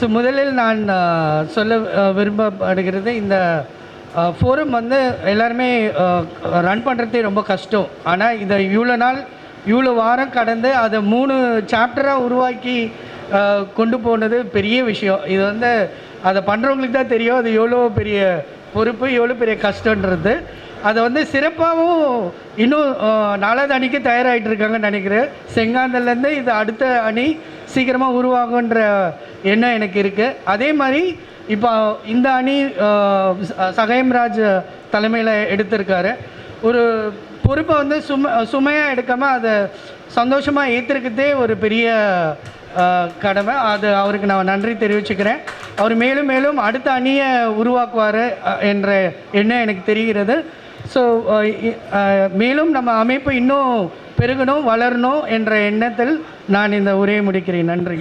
So முதலில் நான் சொல்ல விரும்பப்படுகிறது இந்த ஃபோரம் வந்து எல்லாருமே ரன் பண்ணுறதே ரொம்ப கஷ்டம். ஆனால் இதை இவ்வளோ நாள் இவ்வளோ வாரம் கடந்து அதை மூணு சாப்டராக உருவாக்கி கொண்டு போனது பெரிய விஷயம். இது வந்து அதை பண்ணுறவங்களுக்கு தான் தெரியும். அது எவ்வளோ பெரிய பொறுப்பு எவ்வளோ பெரிய கஷ்டன்றது அதை வந்து சிறப்பாகவும் இன்னும் நாலாவது அணிக்கு தயாராகிட்டு இருக்காங்கன்னு நினைக்கிறேன். செங்காந்தல்லேருந்து இது அடுத்த அணி சீக்கிரமாக உருவாகுன்ற எண்ணம் எனக்கு இருக்குது அதே மாதிரி இப்போ இந்த அணி அஹ், ச- தலைமையில் எடுத்திருக்காரு. ஒரு பொறுப்பை வந்து சும சுமையாக எடுக்காமல் அதை சந்தோஷமாக ஏற்றிருக்கிறதே ஒரு பெரிய கடமை. அது அவருக்கு நான் நன்றி தெரிவிச்சுக்கிறேன். அவர் மேலும் மேலும் அடுத்த அணியை உருவாக்குவார் என்ற எண்ணம் எனக்கு தெரிகிறது. ஸோ uh, uh, மேலும் நம்ம அமைப்பு இன்னும் பெருகணும் வளரணும் என்ற எண்ணத்தில் நான் இந்த உரையை முடிக்கிறேன். நன்றி.